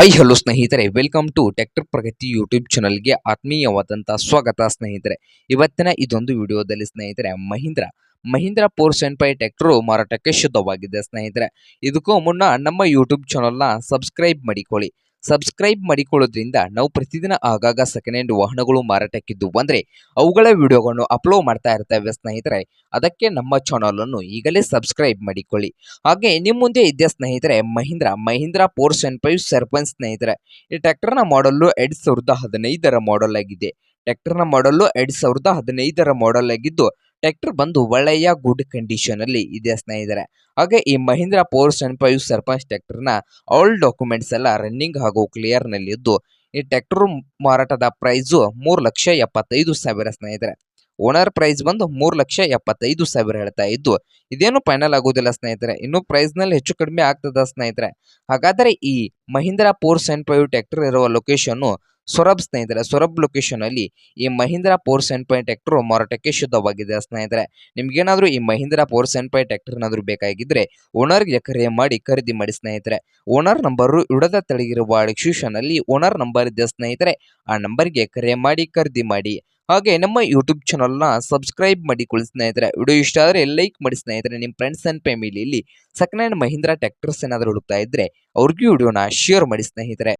High hello ಸ್ನೇಹಿತರೆ. Welcome to tractor Pragati YouTube ಚಾನಲ್ಗೆ ಆತ್ಮೀಯವಾದಂಥ ಸ್ವಾಗತ, ಸ್ನೇಹಿತರೆ. ಇವತ್ತಿನ ಇದೊಂದು ವಿಡಿಯೋದಲ್ಲಿ, ಸ್ನೇಹಿತರೆ, Mahindra. Mahindra four seven five tractor ಮಾರಾಟಕ್ಕೆ ಶುದ್ಧವಾಗಿದೆ, ಸ್ನೇಹಿತರೆ. ಇದಕ್ಕೂ ಮುನ್ನ ನಮ್ಮ ಯೂಟ್ಯೂಬ್ ಚಾನಲ್ನ ಸಬ್ಸ್ಕ್ರೈಬ್ ಮಾಡಿಕೊಳ್ಳಿ. ಸಬ್ಸ್ಕ್ರೈಬ್ ಮಾಡಿಕೊಳ್ಳೋದ್ರಿಂದ ನಾವು ಪ್ರತಿದಿನ ಆಗಾಗ ಸೆಕೆಂಡ್ ಹ್ಯಾಂಡ್ ವಾಹನಗಳು ಮಾರಾಟಕ್ಕಿದ್ದು ಬಂದರೆ ಅವುಗಳ ವಿಡಿಯೋಗಳನ್ನು ಅಪ್ಲೋಡ್ ಮಾಡ್ತಾ ಇರ್ತೇವೆ ಸ್ನೇಹಿತರೆ. ಅದಕ್ಕೆ ನಮ್ಮ ಚಾನಲನ್ನು ಈಗಲೇ ಸಬ್ಸ್ಕ್ರೈಬ್ ಮಾಡಿಕೊಳ್ಳಿ. ಹಾಗೆ ನಿಮ್ಮ ಮುಂದೆ ಇದ್ದ ಸ್ನೇಹಿತರೆ, Mahindra Mahindra four seven five Sarpanch ಸ್ನೇಹಿತರೆ. ಈ ಟ್ರ್ಯಾಕ್ಟರ್ನ ಮಾಡಲ್ಲು ಎರಡು ಸಾವಿರದ ಹದಿನೈದರ ಮಾಡೆಲ್ ಆಗಿದೆ. ಟ್ರ್ಯಾಕ್ಟರ್ನ ಮಾಡಲ್ಲು ಎರಡು ಸಾವಿರದ ಹದಿನೈದರ ಮಾಡೆಲ್ ಆಗಿದ್ದು ಟ್ರ್ಯಾಕ್ಟರ್ ಬಂದು ಒಳ್ಳೆಯ ಗುಡ್ ಕಂಡೀಷನ್ ಅಲ್ಲಿ ಇದೆ ಸ್ನೇಹಿತರೆ. ಹಾಗೆ ಈ Mahindra four seven five Sarpanch ಟ್ರ್ಯಾಕ್ಟರ್ನ ಆಲ್ ಡಾಕ್ಯುಮೆಂಟ್ಸ್ ಎಲ್ಲ ರನ್ನಿಂಗ್ ಹಾಗೂ ಕ್ಲಿಯರ್ನಲ್ಲಿ ಇದ್ದು, ಈ ಟ್ರ್ಯಾಕ್ಟರ್ ಮಾರಾಟದ ಪ್ರೈಸ್ ಮೂರು ಲಕ್ಷ ಎಪ್ಪತ್ತೈದು ಸಾವಿರ ಸ್ನೇಹಿತರೆ. ಓನರ್ ಪ್ರೈಸ್ ಬಂದು ಮೂರು ಲಕ್ಷ ಎಪ್ಪತ್ತೈದು ಸಾವಿರ ಹೇಳ್ತಾ ಇದ್ದು, ಇದೇನು ಫೈನಲ್ ಆಗೋದಿಲ್ಲ ಸ್ನೇಹಿತರೆ. ಇನ್ನು ಪ್ರೈಸ್ನಲ್ಲಿ ಹೆಚ್ಚು ಕಡಿಮೆ ಆಗ್ತದ ಸ್ನೇಹಿತರೆ. ಹಾಗಾದರೆ ಈ Mahindra four seven five tractor ಇರುವ ಲೊಕೇಶನ್ ಸೊರಬ್ ಸ್ನೇಹಿತರೆ, ಸೊರಬ್ ಲೊಕೇಶನ್ ಅಲ್ಲಿ ಈ Mahindra four seven point tractor ಮಾರಾಟಕ್ಕೆ ಶುದ್ಧವಾಗಿದೆ ಸ್ನೇಹಿತರೆ. ನಿಮ್ಗೇನಾದ್ರೂ ಈ Mahindra four seven point tractor ಏನಾದ್ರೂ ಬೇಕಾಗಿದ್ರೆ ಓನರ್ಗೆ ಕರೆ ಮಾಡಿ, ಖರೀದಿ ಮಾಡಿ ಸ್ನೇಹಿತರೆ. ಓನರ್ ನಂಬರು ಇಡದ ತೆಳಗಿರುವ ಡಿಸ್ಕ್ರಿಪ್ಷನ್ ಅಲ್ಲಿ ಓನರ್ ನಂಬರ್ ಇದೆ ಸ್ನೇಹಿತರೆ. ಆ ನಂಬರ್ಗೆ ಕರೆ ಮಾಡಿ, ಖರೀದಿ ಮಾಡಿ. ಹಾಗೆ ನಮ್ಮ ಯೂಟ್ಯೂಬ್ ಚಾನಲ್ನ ಸಬ್ಸ್ಕ್ರೈಬ್ ಮಾಡಿ ಮಾಡಿಕೊಳ್ಳಿ ಸ್ನೇಹಿತರೆ. ವಿಡಿಯೋ ಇಷ್ಟ ಆದರೆ ಲೈಕ್ ಮಾಡಿ ಸ್ನೇಹಿತರೆ. ನಿಮ್ಮ ಫ್ರೆಂಡ್ಸ್ ಆ್ಯಂಡ್ ಫ್ಯಾಮಿಲಿಯಲ್ಲಿ ಸೆಕೆಂಡ್ ಹ್ಯಾಂಡ್ ಮಹೀಂದ್ರಾ ಟ್ಯಾಕ್ಟರ್ಸ್ ಏನಾದರೂ ಹುಡುಕ್ತಾ ಇದ್ರೆ ಅವ್ರಿಗೂ ವಿಡಿಯೋನ ಶೇರ್ ಮಾಡಿ ಸ್ನೇಹಿತರೆ.